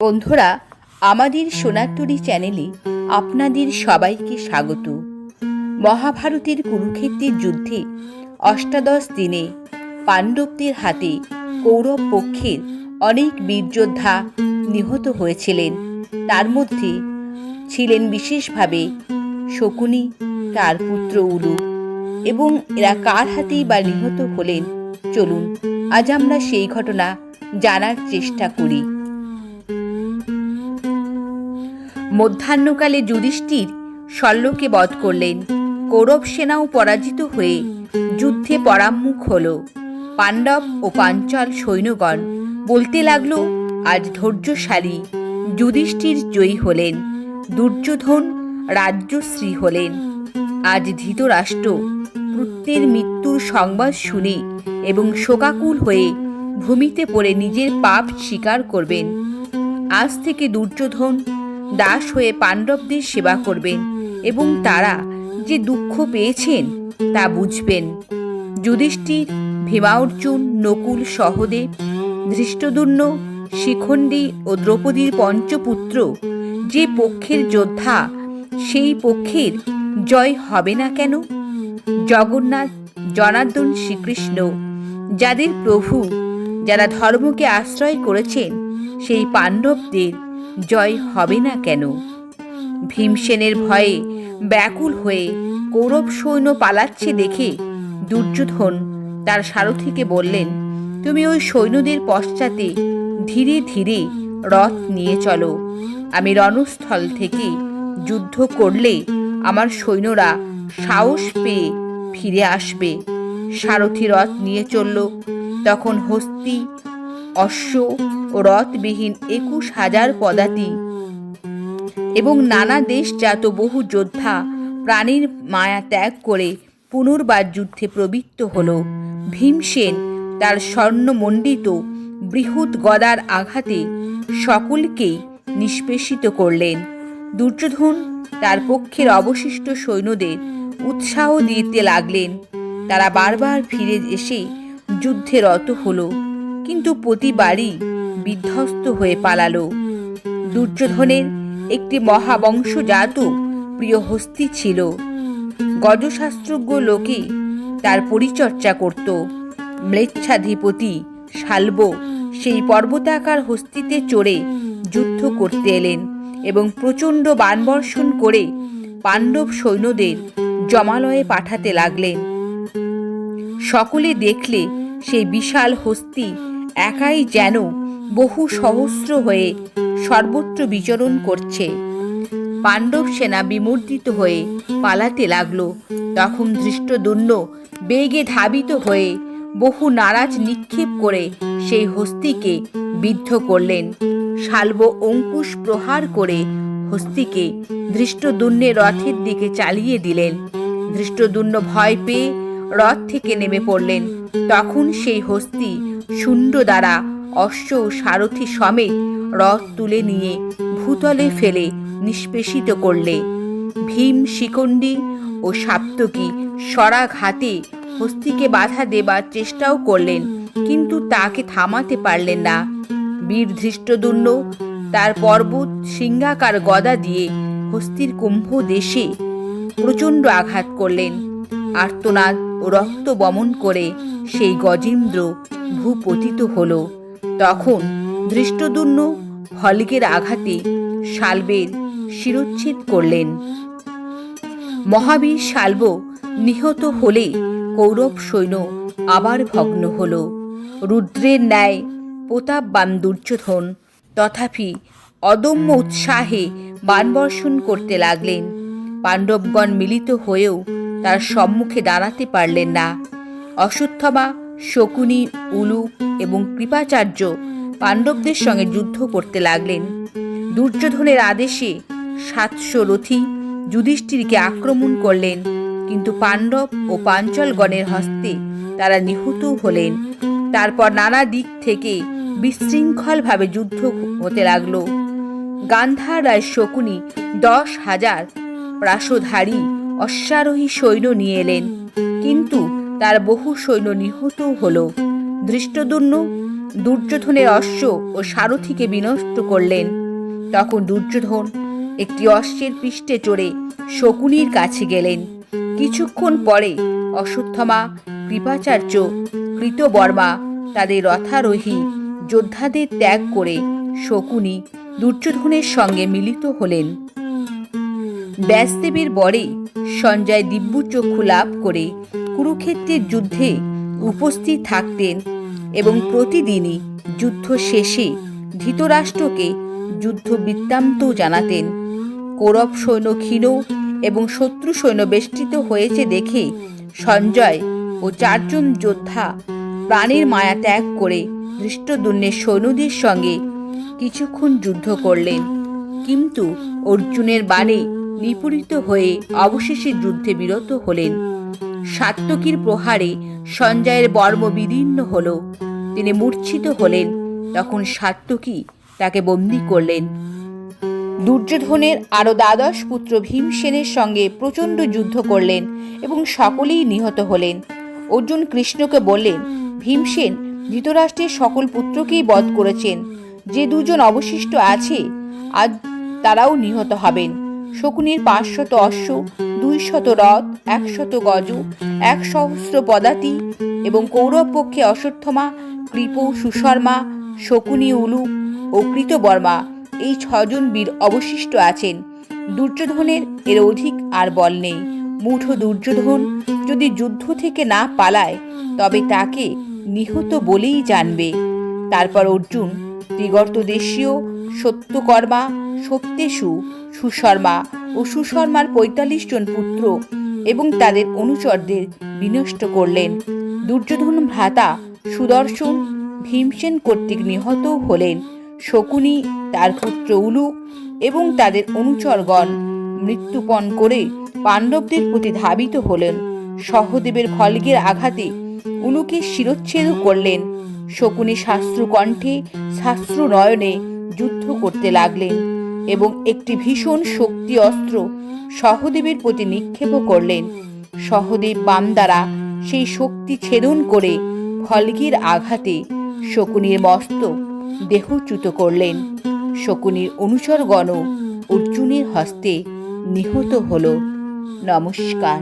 বন্ধুরা, আমাদের সোনারতরী চ্যানেলে আপনাদের সবাইকে স্বাগত। মহাভারতের কুরুক্ষেত্রের যুদ্ধে অষ্টাদশ দিনে পাণ্ডবদের হাতে কৌরব পক্ষের অনেক বীরযোদ্ধা নিহত হয়েছিলেন। তার মধ্যে ছিলেন বিশেষভাবে শকুনি, তার পুত্র উলু এবং এরা কার হাতেই বা নিহত হলেন? চলুন, আজ আমরা সেই ঘটনা জানার চেষ্টা করি। মধ্যাহ্নকালে যুধিষ্ঠির শল্যকে বধ করলেন। কৌরব সেনাও পরাজিত হয়ে যুদ্ধে পরাম্মুখ হল। পাণ্ডব ও পাঞ্চল সৈন্যগণ বলতে লাগল, আজ ধৈর্যশালী যুধিষ্ঠির জয়ী হলেন, দুর্যোধন রাজ্যশ্রী হলেন। আজ ধৃতরাষ্ট্র পুত্রের মৃত্যুর সংবাদ শুনে এবং শোকাকুল হয়ে ভূমিতে পড়ে নিজের পাপ স্বীকার করবেন। আজ থেকে দুর্যোধন দাস হয়ে পাণ্ডবদের সেবা করবেন এবং তারা যে দুঃখ পেয়েছেন তা বুঝবেন। যুধিষ্ঠির, ভীমার্জুন, নকুল, সহদেব ধৃষ্টদুর্ন শিখণ্ডী ও দ্রৌপদীর পঞ্চপুত্র যে পক্ষের যোদ্ধা, সেই পক্ষের জয় হবে না কেন? জগন্নাথ, জনার্দন শ্রীকৃষ্ণ, যাদের প্রভু, যারা ধর্মকে আশ্রয় করেছেন, সেই পাণ্ডবদের জয় হবে না কেন? ভীমসেনের ভয়ে ব্যাকুল হয়ে কৌরব সৈন্য পালাচ্ছে দেখে দুর্যোধন তার সারথীকে বললেন, তুমি ওই সৈন্যদের পশ্চাতে ধীরে ধীরে রথ নিয়ে চলো। আমি রণস্থল থেকে যুদ্ধ করলে আমার সৈন্যরা সাহস পেয়ে ফিরে আসবে। সারথি রথ নিয়ে চলল। তখন হস্তি অশ্ব ও রথবিহীন একুশ হাজার পদাতি। এবং নানা দেশজাত বহু যোদ্ধা প্রাণীর মায়া ত্যাগ করে পুনর্বার যুদ্ধে প্রবৃত্ত হল। ভীমসেন তার স্বর্ণমণ্ডিত বৃহৎ গদার আঘাতে সকলকেই নিষ্পেষিত করলেন। দুর্যোধন তার পক্ষের অবশিষ্ট সৈন্যদের উৎসাহ দিতে লাগলেন। তারা বারবার ফিরে এসে যুদ্ধে রত হলো। কিন্তু প্রতিবারই বিধ্বস্ত হয়ে পালালো। দুর্যোধনের একটি মহাবংশ মহাবংশজাত প্রিয় হস্তি ছিল। গজশাস্ত্রজ্ঞ লোকে তার পরিচর্যা করত। ম্লেচ্ছাধিপতি শাল্ব সেই পর্বতাকার হস্তিতে চড়ে যুদ্ধ করতে এলেন এবং প্রচণ্ড বানবর্ষণ করে পাণ্ডব সৈন্যদের জমালয়ে পাঠাতে লাগলেন। সকলে দেখলে সেই বিশাল হস্তি একাই যেন বহু সহস্র হয়ে সর্বত্র বিচরণ করছে। পাণ্ডব সেনা বিমূর্তিত হয়ে পালাতে লাগল। তখন ধৃষ্টদুন্য বেগে ধাবিত হয়ে বহু নারাজ নিক্ষেপ করে সেই হস্তিকে বিদ্ধ করলেন। শাল্ব অঙ্কুশ প্রহার করে হস্তিকে ধৃষ্টদুন্নের রথের দিকে চালিয়ে দিলেন। ধৃষ্টদুন্য ভয় পেয়ে রথ থেকে নেমে পড়লেন। তখন সেই হস্তি শুণ্ড দ্বারা অশ্ব ও সারথি সমেত রথ তুলে নিয়ে ভূতলে ফেলে নিষ্পেষিত করলে। ভীম শিকণ্ডী ও সাপ্তকী সরাঘাতে হস্তিকে বাধা দেবার চেষ্টাও করলেন, কিন্তু তাকে থামাতে পারলেন না। বীর ধৃষ্টদুন্য তার পর্বত সিংহাকার গদা দিয়ে হস্তির কুম্ভ দেশে প্রচণ্ড আঘাত করলেন। আর্তনাদ ও রক্ত বমন করে সেই গজেন্দ্র ভূপতিত হল। তখন ধৃষ্টদুন্য ফলকের আঘাতে শালবের শিরোচ্ছেদ করলেন। মহাবীর শাল্ব নিহত হলে কৌরব সৈন্য আবার ভগ্ন হল। রুদ্রের ন্যায় প্রতাপবান দুর্যোধন তথাপি অদম্য উৎসাহে বানবর্ষণ করতে লাগলেন। পাণ্ডবগণ মিলিত হয়েও তার সম্মুখে দাঁড়াতে পারলেন না। অশ্বত্থমা শকুনি, উলু এবং কৃপাচার্য পাণ্ডবদের সঙ্গে যুদ্ধ করতে লাগলেন। দুর্যোধনের আদেশে সাতশো রথী যুধিষ্ঠিরকে আক্রমণ করলেন, কিন্তু পাণ্ডব ও পাঞ্চলগণের হস্তে তারা নিহত হলেন। তারপর নানা দিক থেকে বিশৃঙ্খলভাবে যুদ্ধ হতে লাগল। গান্ধার রায় শকুনি দশ হাজার প্রাসধারী অশ্বারোহী সৈন্য নিয়ে এলেন, কিন্তু তার বহু সৈন্য নিহত হল। ধৃষ্টদুন্য দুর্যোধনের অশ্ব ও সারথিকে বিনষ্ট করলেন। তখন দুর্যোধন একটি অশ্বের পৃষ্ঠে চড়ে শকুনির কাছে গেলেন। কিছুক্ষণ পরে অশ্বত্থমা, কৃপাচার্য, কৃতবর্মা, তাদের রথারোহী যোদ্ধাদের ত্যাগ করে শকুনি দুর্যোধনের সঙ্গে মিলিত হলেন। ব্যাসদেবীর বরে সঞ্জয় দিব্যচক্ষু লাভ করে কুরুক্ষেত্রের যুদ্ধে উপস্থিত থাকতেন এবং প্রতিদিনই যুদ্ধ শেষে ধৃতরাষ্ট্রকে যুদ্ধ বৃত্তান্ত জানাতেন। কৌরব সৈন্য ক্ষীণ এবং শত্রু সৈন্য বেষ্টিত হয়েছে দেখে সঞ্জয় ও চারজন যোদ্ধা প্রাণের মায়া ত্যাগ করে ধৃষ্টদুন্নের সৈন্যদের সঙ্গে কিছুক্ষণ যুদ্ধ করলেন। কিন্তু অর্জুনের বাণে নিপীড়িত হয়ে অবশেষে যুদ্ধে বিরত হলেন। সাত্তকীর প্রহারে সঞ্জয়ের বর্ম বিদীর্ণ হল। তিনি মূর্ছিত হলেন। তখন সাত্তকী তাকে বন্দি করলেন। দুর্যোধনের আরও দ্বাদশ পুত্র ভীমসেনের সঙ্গে প্রচণ্ড যুদ্ধ করলেন এবং সকলেই নিহত হলেন। অর্জুন কৃষ্ণকে বললেন, ভীমসেন, ধৃতরাষ্ট্রের সকল পুত্রকেই বধ করেছেন। যে দুজন অবশিষ্ট আছে, আজ তারাও নিহত হবেন। শকুনির পাঁচশত অশ্ব দুইশত রথ, একশত গজ, এক সহস্র পদাতি এবং কৌরব পক্ষে অশ্বত্থমা কৃপ সুশর্মা, শকুনি উলু ও কৃতবর্মা এই ছজন বীর অবশিষ্ট আছেন। দুর্যোধনের এর অধিক আর বল নেই। মুঠো দুর্যোধন যদি যুদ্ধ থেকে না পালায়, তবে তাকে নিহত বলেই জানবে। তারপর অর্জুন ত্রিগর্ত দেশীয় সত্যকর্মা সত্যেশু সুশর্মা ও সুশর্মার পঁয়তাল্লিশ জন পুত্র এবং তাদের অনুচরদের বিনষ্ট করলেন। দুর্যোধন ভ্রাতা সুদর্শন ভীমসেন কর্তৃক নিহত হলেন। শকুনি, তার পুত্র উলু এবং তাদের অনুচরগণ মৃত্যুপণ করে পাণ্ডবদের প্রতি ধাবিত হলেন। সহদেবের খলগের আঘাতে উলুকে শিরচ্ছেদ করলেন। শকুনি শাস্ত্র কণ্ঠে শাস্ত্র নয়নে যুদ্ধ করতে লাগলেন। এবং একটি ভীষণ শক্তি অস্ত্র সহদেবের প্রতি নিক্ষেপ করলেন। সহদেব বাম দ্বারা সেই শক্তি ছেদন করে ফলগির আঘাতে শকুনির মস্তক দেহচ্যুত করলেন। শকুনির অনুচরগণ অর্জুনের হস্তে নিহত হল। নমস্কার।